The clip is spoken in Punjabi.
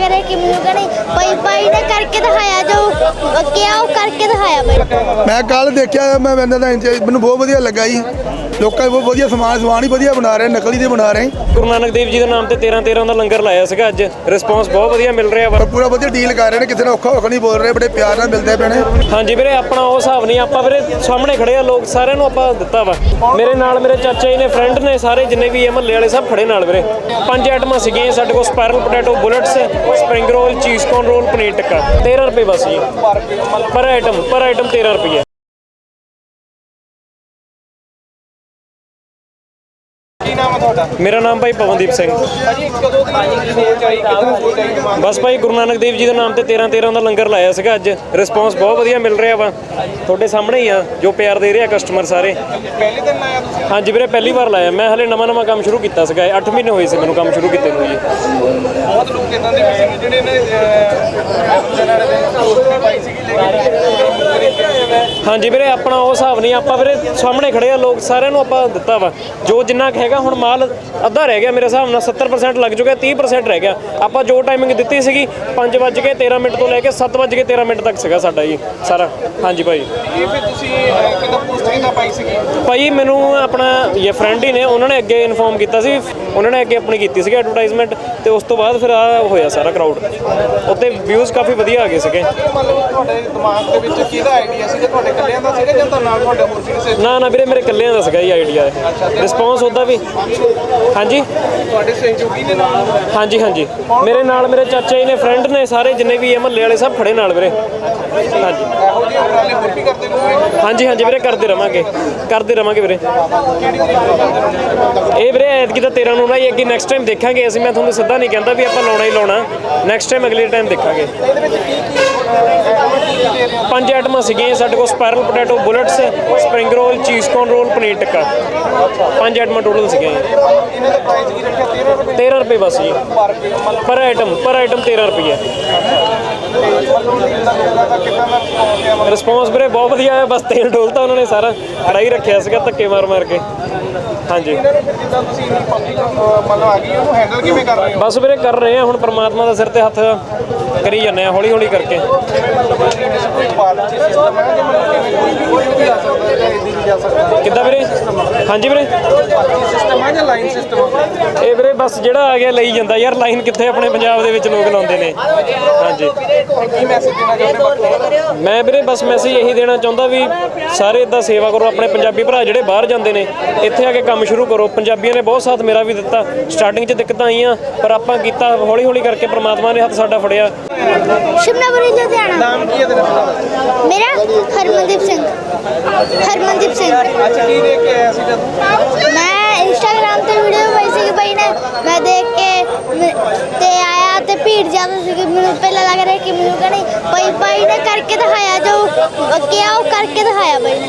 ਮੈਨੂੰ ਕਹਿੰਦੇ ਭਾਈ ਭਾਈ ਨੇ ਕਰਕੇ ਦਿਖਾਇਆ ਜੋ ਕਿਹਾ ਉਹ ਕਰਕੇ ਦਿਖਾਇਆ ਭਾਈ। ਮੈਂ ਕੱਲ ਦੇਖਿਆ ਮੈਂ ਦਾ ਇੰਜ- ਮੈਨੂੰ ਬਹੁਤ ਵਧੀਆ ਲੱਗਾ ਜੀ। ਲੋਕਾਂ ਨੇ ਬਹੁਤ ਵਧੀਆ ਸਮਾਨ ਸਮਾਨ ਹੀ ਵਧੀਆ ਬਣਾ ਰਹੇ ਨਕਲੀ ਦੇ ਬਣਾ ਰਹੇ। ਗੁਰੂ ਨਾਨਕ ਦੇਵ ਜੀ ਦੇ ਨਾਮ ਤੇ 13 13 ਦਾ ਲੰਗਰ ਲਾਇਆ ਸੀਗਾ ਅੱਜ। ਰਿਸਪੌਂਸ ਬਹੁਤ ਵਧੀਆ ਮਿਲ ਰਿਹਾ ਵਾ। ਪਰ ਪੂਰਾ ਵਧੀਆ ਡੀਲ ਕਰ ਰਹੇ ਨੇ ਕਿਸੇ ਨੇ ਔਖਾ ਔਖਾ ਨਹੀਂ ਬੋਲ ਰਹੇ ਬੜੇ ਪਿਆਰ ਨਾਲ ਮਿਲਦੇ ਪਏ ਨੇ। ਹਾਂਜੀ ਵੀਰੇ ਆਪਣਾ ਉਹ ਹਿਸਾਬ ਨਹੀਂ ਆਪਾਂ ਵੀਰੇ ਸਾਹਮਣੇ ਖੜੇ ਆ ਲੋਕ ਸਾਰਿਆਂ ਨੂੰ ਆਪਾਂ ਦਿੱਤਾ ਵਾ। ਮੇਰੇ ਨਾਲ ਮੇਰੇ ਚਾਚਾ ਜੀ ਨੇ ਫਰੈਂਡ ਨੇ ਸਾਰੇ ਜਿੰਨੇ ਵੀ ਇਹ ਮਹੱਲੇ ਵਾਲੇ ਸਭ ਖੜੇ ਨਾਲ ਵੀਰੇ। ਪੰਜ ਆਈਟਮਾਂ ਸੀਗੀਆਂ ਸਾਡੇ ਕੋਲ spiral potato bullets spring roll cheese corn roll paneer tikka 13 ਰੁਪਏ ਬਸ ਜੀ। ਪਰ ਆਈਟਮ ਪਰ ਆਈਟਮ 13 ਰੁਪਏ। ਨਾਮ ਹੈ ਤੁਹਾਡਾ? ਮੇਰਾ ਨਾਮ ਭਾਈ ਪਵਨਦੀਪ ਸਿੰਘ। ਭਾਜੀ ਕਦੋਂ ਦੀ ਸੋਚ ਆਈ ਕਿਦਾਂ ਸੋਚ ਆਈ? ਦਿਮਾਗ ਬਸ ਭਾਈ ਗੁਰੂ ਨਾਨਕ ਦੇਵ ਜੀ ਦੇ ਨਾਮ ਤੇ 13 13 ਦਾ ਲੰਗਰ ਲਾਇਆ ਸੀਗਾ ਅੱਜ। ਰਿਸਪੌਂਸ ਬਹੁਤ ਵਧੀਆ ਮਿਲ ਰਿਹਾ ਵਾ। ਤੁਹਾਡੇ ਸਾਹਮਣੇ ਹੀ ਆ ਜੋ ਪਿਆਰ ਦੇ ਰਿਹਾ ਕਸਟਮਰ ਸਾਰੇ। ਪਹਿਲੇ ਦਿਨ ਆਇਆ ਤੁਸੀਂ? ਹਾਂਜੀ ਵੀਰੇ ਪਹਿਲੀ ਵਾਰ ਲਾਇਆ। ਮੈਂ ਹਲੇ ਨਵਾਂ ਨਵਾਂ ਕੰਮ ਸ਼ੁਰੂ ਕੀਤਾ ਸੀਗਾ। 8 ਮਹੀਨੇ ਹੋਏ ਸੀ ਮੈਨੂੰ ਕੰਮ ਸ਼ੁਰੂ ਕੀਤੇ ਨੂੰ ਜੀ। ਬਹੁਤ ਲੋਕ ਇਦਾਂ ਦੇ ਵੀ ਸੀਗੇ ਜਿਹੜੇ ਨੇ ਜਨਾਂ ਨੇ ਪੋਸਟ ਵੀ ਪਾਈ ਸੀਗੀ ਲੇਕਿਨ ਹਾਂਜੀ ਵੀਰੇ ਆਪਣਾ ਉਹ ਹਿਸਾਬ ਨਹੀਂ ਆਪਾਂ ਵੀਰੇ ਸਾਹਮਣੇ ਖੜੇ ਆ ਲੋਕ ਸਾਰਿਆਂ ਨੂੰ ਆਪਾਂ ਦਿੱਤਾ ਵਾ। ਜੋ ਜਿੰਨਾ ਕੁ ਹੈਗਾ ਹੁਣ ਮਾਲ ਅੱਧਾ ਰਹਿ ਗਿਆ ਮੇਰੇ ਹਿਸਾਬ ਨਾਲ 70% ਲੱਗ ਚੁੱਕਿਆ 30% ਰਹਿ ਗਿਆ। ਆਪਾਂ ਜੋ ਟਾਈਮਿੰਗ ਦਿੱਤੀ ਸੀਗੀ 5:13 ਮਿੰਟ ਤੋਂ ਲੈ ਕੇ 7:13 ਮਿੰਟ ਤੱਕ ਸੀਗਾ ਸਾਡਾ ਜੀ ਸਾਰਾ। ਹਾਂਜੀ ਭਾਈ। ਇਹ ਫਿਰ ਤੁਸੀਂ ਕਿਦਾਂ ਪੋਸਟ ਕਿਦਾਂ ਪਾਈ ਸੀਗੀ? ਭਾਈ ਮੈਨੂੰ ਆਪਣਾ ਇਹ ਫਰੈਂਡ ਹੀ ਨੇ ਉਹਨਾਂ ਨੇ ਅੱਗੇ ਇਨਫੋਰਮ ਕੀਤਾ ਸੀ ਉਹਨਾਂ ਨੇ ਅੱਗੇ ਆਪਣੀ ਕੀਤੀ ਸੀਗੀ ਐਡਵਰਟਾਈਜ਼ਮੈਂਟ ਤੇ ਉਸ ਤੋਂ ਬਾਅਦ ਫਿਰ ਆ ਹੋਇਆ ਸਾਰਾ ਕਰਾਊਡ ਉੱਤੇ ਵਿਊਜ਼ ਕਾਫੀ ਵਧੀਆ ਆ ਗਏ ਸੀਗੇ। ਮਤਲਬ ਤੁਹਾਡੇ ਦਿਮਾਗ ਦੇ ਵਿੱਚ ਕਿਹਦਾ ਆਈਡੀਆ ਸੀਗਾ ਤੁਹਾਡੇ ਇਕੱਲਿਆਂ ਦਾ ਸੀਗਾ ਜਾਂ ਤਾਂ ਨਾਲ ਤੁਹਾਡੇ ਹੋਰ ਸੀ ਕਿਸੇ ਨਾ ਨਾ ਵੀਰੇ ਮੇਰੇ ਇਕੱਲਿਆਂ ਦਾ ਸੀਗਾ ਇਹ। ਆਈਡੀਆ ਰਿਸਪੌਂਸ ਉਹਦਾ ਵੀ। ਹਾਂਜੀ? ਤੁਹਾਡੇ ਸਹਿਯੋਗੀ ਦੇ ਨਾਲ? ਹਾਂਜੀ ਹਾਂਜੀ। ਮੇਰੇ ਨਾਲ ਮੇਰੇ ਚਾਚਾ ਜੀ ਨੇ ਫਰੈਂਡ ਨੇ ਸਾਰੇ ਜਿੰਨੇ ਵੀ ਇਹ ਮਹੱਲੇ ਵਾਲੇ ਸਭ ਖੜੇ ਨਾਲ ਵੀਰੇ। ਹਾਂਜੀ। ਇਹੋ ਜਿਹੇ ਉਪਰਾਲੇ ਹੋਰ ਵੀ ਕਰਦੇ ਲੋਕ ਹਾਂਜੀ ਹਾਂਜੀ ਵੀਰੇ ਕਰਦੇ ਰਵਾਂਗੇ। ਕਰਦੇ ਰਵਾਂਗੇ ਵੀਰੇ। ਇਹ ਵੀਰੇ ਐਤਕੀ ਤਾਂ 13 ਨੂੰ ਨਾ ਹੀ ਅੱਗੇ ਨੈਕਸਟ ਟਾਈਮ ਦੇਖਾਂਗੇ। ਅਸੀਂ ਮੈਂ ਤੁਹਾਨੂੰ ਸਿੱਧਾ ਨਹੀਂ ਕਹਿੰਦਾ ਵੀ ਆਪਾਂ ਲਾਉਣਾ ਹੀ ਲਾਉਣਾ। ਨੈਕਸਟ ਟਾਈਮ ਅਗਲੇ ਟਾਈਮ ਦੇਖਾਂਗੇ। ਪੰਜ ਆਈਟਮਾਂ ਸੀਗੀਆਂ ਸਾਡੇ ਕੋਲ spiral potato bullets spring roll cheese corn roll paneer tikka. ਪੰਜ ਆਈਟਮਾਂ ਟੋਟਲ ਸੀਗੀਆਂ। ਇਹਨਾਂ ਦਾ ਪ੍ਰਾਈਸ ਕੀ ਰੱਖਿਆ 13 ਰੁਪਏ 13 ਰੁਪਏ ਬਸ ਜੀ। ਪਰ ਆਈਟਮ ਪਰ ਆਈਟਮ 13 ਰੁਪਏ ਕਿੰਨਾ ਰਿਸਪੌਂਸ ਵੀਰੇ ਬਹੁਤ ਵਧੀਆ ਹੈ ਬਸ ਤੇਲ ਡੋਲਤਾ ਉਹਨਾਂ ਨੇ ਸਾਰਾ। ਹੀ ਰੱਖਿਆ ਸੀਗਾ ਧੱਕੇ ਮਾਰ ਮਾਰ ਕੇ। ਹਾਂਜੀ। ਇਹਨਾਂ ਨੂੰ ਫਿਰ ਜਿੱਦਾਂ ਤੁਸੀਂ ਇੰਨੀ ਪਬਲਿਕ ਮਤਲਬ ਆ ਗਈ ਉਹਨੂੰ ਹੈਂਡਲ ਕਿਵੇਂ ਕਰ ਰਹੇ ਹੋ? ਬਸ ਵੀਰੇ ਕਰ ਰਹੇ ਆ ਹੁਣ ਪ੍ਰਮਾਤਮਾ ਦਾ ਸਿਰ ਤੇ ਹੱਥ ਕਰੀ ਜਾਂਦੇ ਆ ਹੌਲੀ ਹੌਲੀ ਕਰਕੇ। ਕਿੱਦਾਂ ਵੀਰੇ? ਹਾਂਜੀ ਵੀਰੇ? ਸਿਸਟਮ ਹੈ ਜਾਂ ਲਾਈਨ ਸਿਸਟਮ ਇਹ ਵੀਰੇ ਬਸ ਜਿਹੜਾ ਆ ਗਿਆ, ਲਈ ਜਾਂਦਾ ਯਾਰ, ਲਾਈਨ ਕਿੱਥੇ ਆਪਣੇ ਪੰਜਾਬ ਦੇ ਵਿੱਚ ਲੋਕ ਲਾਉਂਦੇ ਨੇ। ਹਾਂਜੀ। ਕੀ ਮੈਸੇਜ ਦੇਣਾ ਚਾਹੁੰਦੇ ਮੈਂ ਵੀਰੇ ਬਸ ਮੈਸੇਜ ਇਹੀ ਦੇਣਾ ਚਾਹੁੰਦਾ ਵੀ ਸਾਰੇ ਇਦਾਂ ਸੇਵਾ ਕਰੋ, ਆਪਣੇ ਪੰਜਾਬੀ ਭਰਾ ਜਿਹੜੇ ਬਾਹਰ ਜਾਂਦੇ ਨੇ, ਇੱਥੇ ਆ ਕੇ ਕੰਮ ਸ਼ੁਰੂ ਕਰੋ। ਪੰਜਾਬੀਆਂ ਨੇ ਬਹੁਤ ਸਾਥ ਮੇਰਾ ਵੀ ਦਿੱਤਾ। ਸਟਾਰਟਿੰਗ 'ਚ ਦਿੱਕਤਾਂ ਆਈਆਂ, ਪਰ ਆਪਾਂ ਕੀਤਾ ਹੌਲੀ ਹੌਲੀ ਕਰਕੇ ਪ੍ਰਮਾਤਮਾ ਨੇ ਹੱਥ ਸਾਡਾ ਫੜਿਆ। ਸ਼ਿਮਲਾਪੁਰੀ ਲੁਧਿਆਣਾ। ਨਾਮ ਕੀ ਹੈ ਤੇਰਾ? ਮੇਰਾ ਹਰਮਨਦੀਪ ਸਿੰਘ। ਹਰਮਨਦੀਪ ਸਿੰਘ। ਅੱਛਾ ਕੀ ਦੇਖ ਕੇ ਆਇਆ ਸੀਗਾ ਤੂੰ? ਮੈਂ ਇੰਸਟਾਗ੍ਰਾਮ ਤੇ ਵੀਡੀਓ ਪਾਈ ਸੀ ਭਾਈ ਨੇ। ਮੈਂ ਦੇਖ ਕੇ ਮ- ਤੇ ਆਇਆ ਤੇ ਭੀੜ ਜ਼ਿਆਦਾ ਸੀ ਮੈਨੂੰ ਪਹਿਲਾਂ ਲੱਗ ਰਿਹਾ ਕਿ ਮੈਨੂੰ ਕਹਿੰਦੇ ਭਾਈ ਭਾਈ ਨੇ ਕਰਕੇ ਦਿਖਾਇਆ ਜੋ ਕਿਹਾ ਉਹ ਕਰਕੇ ਦਿਖਾਇਆ ਭਾਈ ਨੇ।